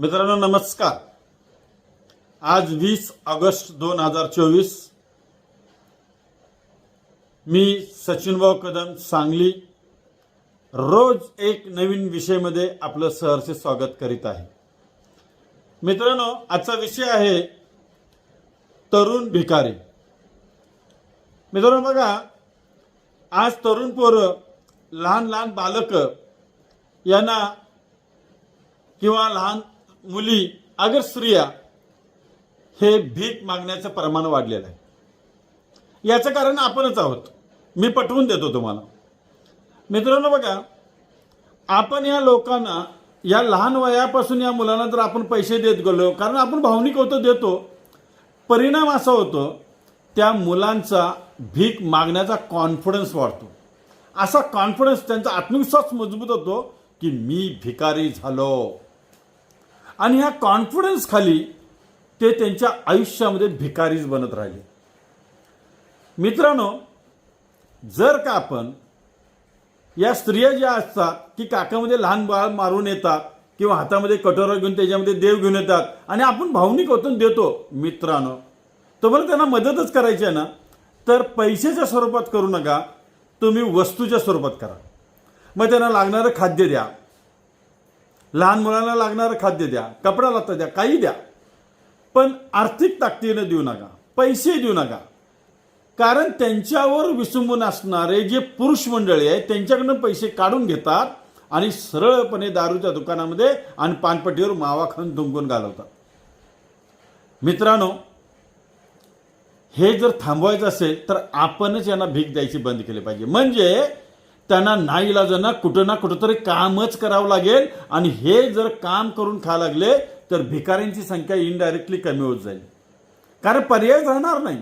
मित्रांनो नमस्कार. आज वीस ऑगस्ट दोन हजार चोवीस. मी सचिनभाऊ कदम सांगली. रोज एक नवीन विषयमध्ये आपलं सहर्ष स्वागत करीत आहे. मित्रांनो आजचा विषय आहे तरुण भिकारी. मित्रांनो बघा आज तरुण पोरं लहान लहान बालक यांना किंवा लहान मुली अगर स्त्रिया हे भीक मागण्याचं प्रमाण वाढलेलं आहे. याचं कारण आपणच आहोत. मी पटवून देतो तुम्हाला. मित्रांनो बघा आपण या लोकांना या लहान वयापासून या मुलांना जर आपण पैसे देत गेलो कारण आपण भावनिक होतो देतो. परिणाम असा होतो त्या मुलांचा भीक मागण्याचा कॉन्फिडन्स वाढतो. असा कॉन्फिडन्स त्यांचा आत्मविश्वास मजबूत होतो की मी भिकारी झालो. आणि ह्या कॉन्फिडन्स खाली ते त्यांच्या आयुष्यामध्ये भिकारीच बनत राहिले. मित्रांनो जर का आपण या स्त्रिया ज्या असतात की काकामध्ये लहान बाळ मारून येतात किंवा हातामध्ये कटोरा घेऊन त्याच्यामध्ये देव घेऊन येतात आणि आपण भावनिक होतून देतो मित्रांनो तुम्हाला त्यांना मदतच करायची आहे ना? तर पैशाच्या स्वरूपात करू नका तुम्ही वस्तूच्या स्वरूपात करा. मग त्यांना लागणारं खाद्य द्या. लहान मुलांना लागणारं खाद्य द्या कपडा लत्ता द्या काही द्या. पण आर्थिक ताकदीनं देऊ नका पैसे देऊ नका. कारण त्यांच्यावर विसंबून असणारे जे पुरुष मंडळी आहेत त्यांच्याकडनं पैसे काढून घेतात आणि सरळपणे दारूच्या दुकानामध्ये आणि पानपट्टीवर मावा खाऊन धुंकून घालवतात. मित्रांनो हे जर थांबवायचं असेल तर आपणच यांना भीक द्यायची बंद केली पाहिजे. म्हणजे त्यांना नाईलाजानं कुठं ना कुठंतरी कामच करावं लागेल. आणि हे जर काम करून खा लागले तर भिकाऱ्यांची संख्या इनडायरेक्टली कमी होत जाईल. कारण पर्याय राहणार नाही.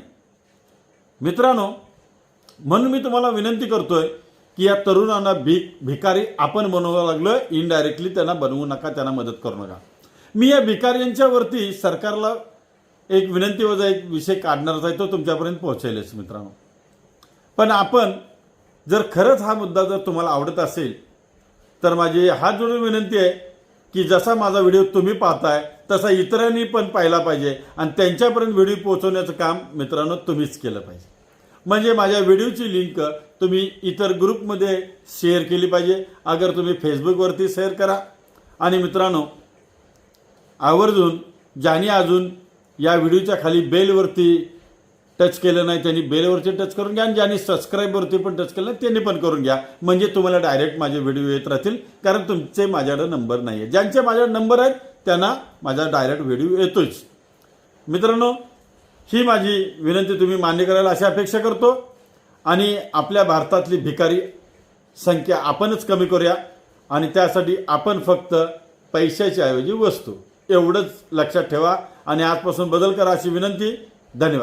मित्रांनो म्हणून मी तुम्हाला विनंती करतोय की या तरुणांना भीक भिकारी आपण बनवावं लागलं इनडायरेक्टली त्यांना बनवू नका त्यांना मदत करू नका. मी या भिकाऱ्यांच्यावरती सरकारला एक विनंती वजा एक विषय काढणारच आहे तो तुमच्यापर्यंत पोहोचेलच मित्रांनो. पण आपण जर खरंच हा मुद्दा जर तुम्हाला आवडत असेल तर माझी हात जोडून विनंती आहे की जसा माझा व्हिडिओ तुम्ही पाहताय तसा इतरांनी पण पाहिला पाहिजे आणि त्यांच्यापर्यंत व्हिडिओ पोहोचवण्याचं काम मित्रांनो तुम्हीच केलं पाहिजे. म्हणजे माझ्या व्हिडिओची लिंक तुम्ही इतर ग्रुपमध्ये शेअर केली पाहिजे. अगर तुम्ही फेसबुकवरती शेअर करा. आणि मित्रांनो आवर्जून ज्याने अजून या व्हिडिओच्या खाली बेलवरती टच केलं नाही त्यांनी बेलवरती टच करून घ्या आणि ज्यांनी सबस्क्राईबवरती पण टच केलं नाही त्यांनी पण करून घ्या. म्हणजे तुम्हाला डायरेक्ट माझे व्हिडिओ येत राहतील कारण तुमचे माझ्याकडे नंबर नाही आहे ज्यांचे माझ्याकडे नंबर आहेत त्यांना माझा डायरेक्ट व्हिडिओ येतोच. मित्रांनो ही माझी विनंती तुम्ही मान्य करायला अशी अपेक्षा करतो. आणि आपल्या भारतातली भिकारी संख्या आपणच कमी करूया आणि त्यासाठी आपण फक्त पैशाच्या ऐवजी वस्तू. एवढंच लक्षात ठेवा आणि आजपासून बदल करा अशी विनंती. धन्यवाद.